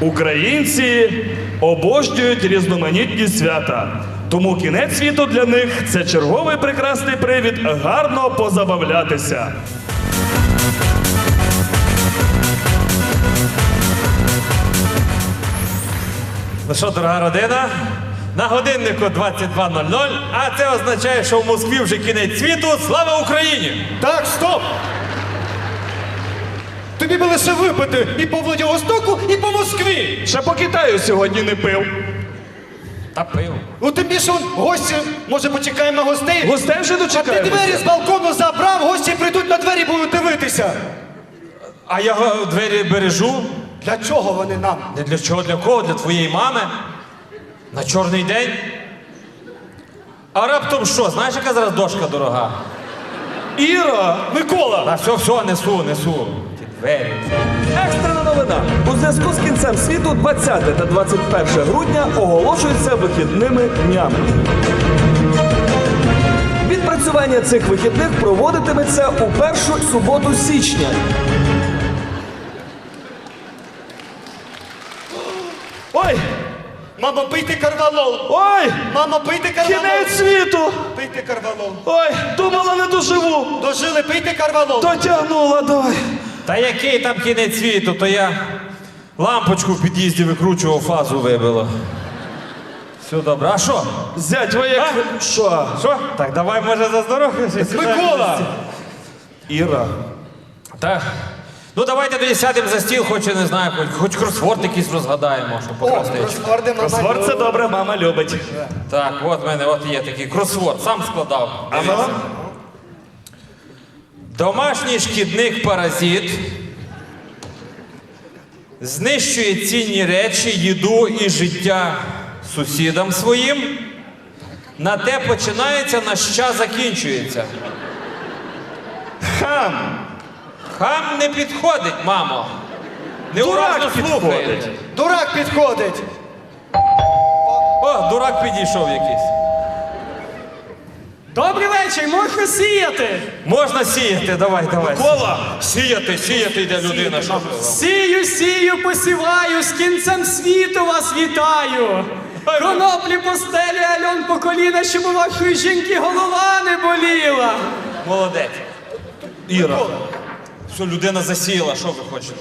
Українці обожнюють різноманітні свята. Тому кінець світу для них це черговий прекрасний привід гарно позабавлятися. Ну що, дорога родина? На годиннику 22.00, а це означає, що в Москві вже кінець світу. Слава Україні! Так, стоп! Лише випити і по Владивостоку, і по Москві. Ще по Китаю сьогодні не пив. Та пиво. Ну тим більше он, гості, може почекаємо на гостей. Гостей вже А ти дочекаємося. двері з балкону забрав, гості прийдуть на двері, будуть дивитися. А я го- двері бережу. Для чого вони нам? Не для чого, для кого? Для твоєї мами. На чорний день. А раптом що? Знаєш, яка зараз дошка дорога? Іра, Микола, Та все, все, несу, несу. Двері. Екстрена новина. У зв'язку з кінцем світу 20 та 21 грудня оголошуються вихідними днями. Відпрацювання цих вихідних проводитиметься у першу суботу січня. ой, Мамо, пийте карвалол. ой, Мамо, пийте карвалол. кінець світу. Пийте карвалол. Ой, думала, не доживу. Дожили, пийте карвалол. Дотягнула, давай. Та який там кінець світу, то я лампочку в під'їзді викручував, фазу вибило. Все добре. А що? Зять, ви як... Що? Що? Так давай, може, за здоров'я. Микола! Іра. Так. Ну давайте тоді сядемо за стіл, хоч я не знаю, хоч, хоч кросворд якийсь розгадаємо, щоб О, покрасти. мама. Кросворд це добре, мама любить. Так, от в мене от є такий кросворд, сам складав. Ага. Домашній шкідник паразит знищує цінні речі, їду і життя сусідам своїм. На те починається, на що закінчується. Хам. Хам не підходить, мамо. Неуразно Дурак слухає. підходить. Дурак підходить. О, дурак підійшов якийсь. Добрий вечір, можна сіяти. Можна сіяти, давай, давай. Кола. Сіяти, сіяти йде людина. Що ви? Сію, сію, посіваю, з кінцем світу вас вітаю. Коноплі по стелі, альон по коліна, щоб у вашої жінки голова не боліла. Молодець. Іра. Що людина засіяла, що ви хочете?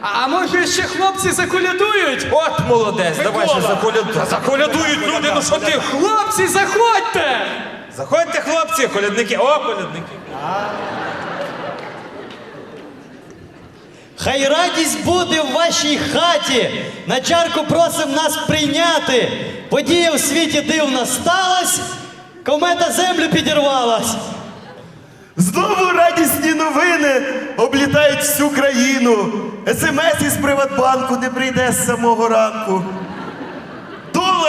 А може ще хлопці заколядують? От молодець, давай ще заколядують. Заколядують люди, ну що ти? Хлопці, заходьте! Заходьте, хлопці, колядники. О, колядники. Хай радість буде в вашій хаті. На чарку просим нас прийняти. Подія в світі дивна сталась, комета землю підірвалась. Знову радісні новини облітають всю країну. СМС із Приватбанку не прийде з самого ранку.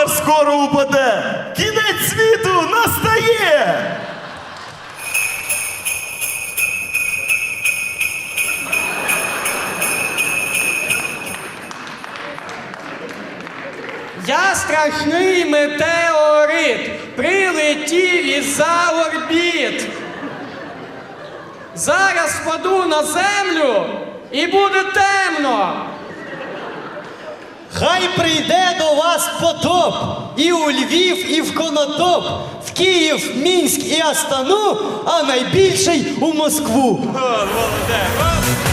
Долар скоро упаде. Кінець світу настає. Я страшний метеорит, прилетів із-за орбіт. Зараз впаду на землю і буде темно. Хай прийде до вас потоп і у Львів, і в Конотоп, в Київ, Мінськ і Астану, а найбільший у Москву. О, молодець.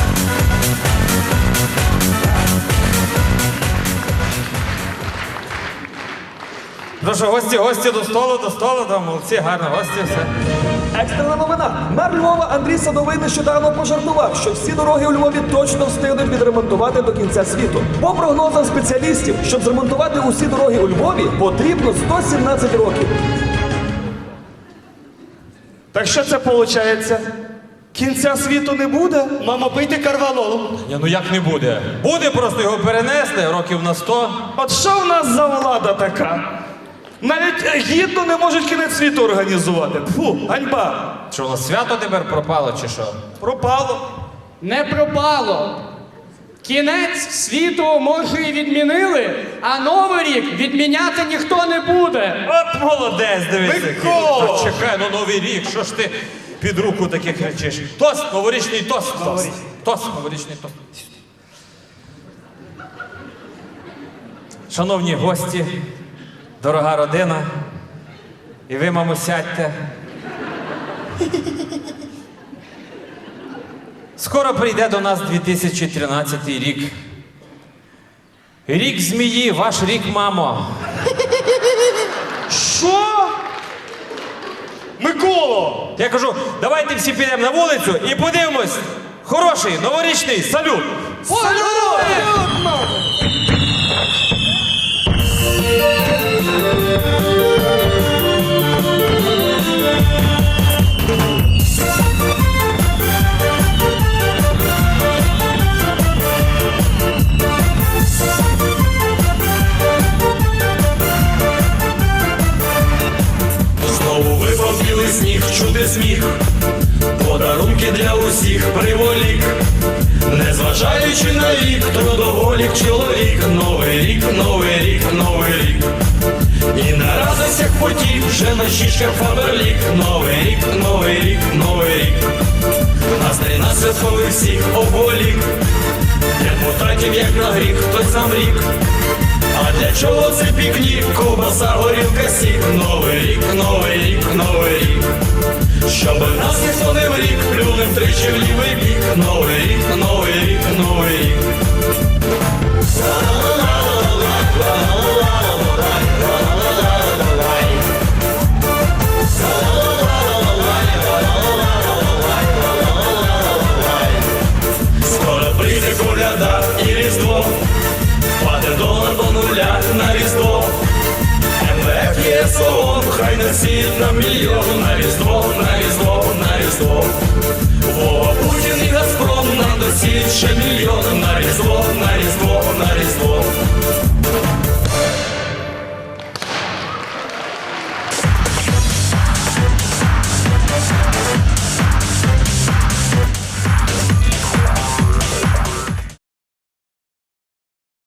Ну що, гості, гості до столу, до столу, да, молодці, гарно, гості, все. Екстрена новина. Мер Львова Андрій Садовий нещодавно пожартував, що всі дороги у Львові точно встигнуть відремонтувати до кінця світу. По прогнозам спеціалістів, щоб зремонтувати усі дороги у Львові, потрібно 117 років. Так що це виходить? Кінця світу не буде? Мамо, пийте карвалол. Ні, ну як не буде? Буде, просто його перенесли років на 100. От що в нас за влада така? Навіть гідно не можуть кінець світу організувати. Фу, ганьба. Що, у нас свято тепер пропало, чи що? Пропало. Не пропало. Кінець світу може і відмінили, а новий рік відміняти ніхто не буде. От молодець, дивися. Микола! Та чекай, ну новий рік, що ж ти під руку таке кричиш? Тост, новорічний тост. Тост, тост новорічний тост. шановні гості, дорога родина, і ви, мамо, сядьте. Скоро прийде до нас 2013 рік. Рік змії, ваш рік, мамо. Що? Миколо! Я кажу, давайте всі підемо на вулицю і подивимось. Хороший новорічний салют. Випав білий сніг, чути сміх, подарунки для усіх приволік, незважаючи на вік, трудоголік чоловік, новий рік, новий рік, новий рік. І на радостях потік, вже на щічках фаберлік, новий рік, новий рік, новий рік. Настрій на святкових всіх оболік, депутатів як на гріх, той сам рік. А для чого це пікнік? Ковбаса, горілка, сік Новий рік, новий рік, новий рік Щоб нас ніхто не врік Плюнем тричі в лівий бік новий на мільйон На різдво, на різдво, на різдво. О, Путін і Газпром нам досі ще мільйон На різдво, на різдво,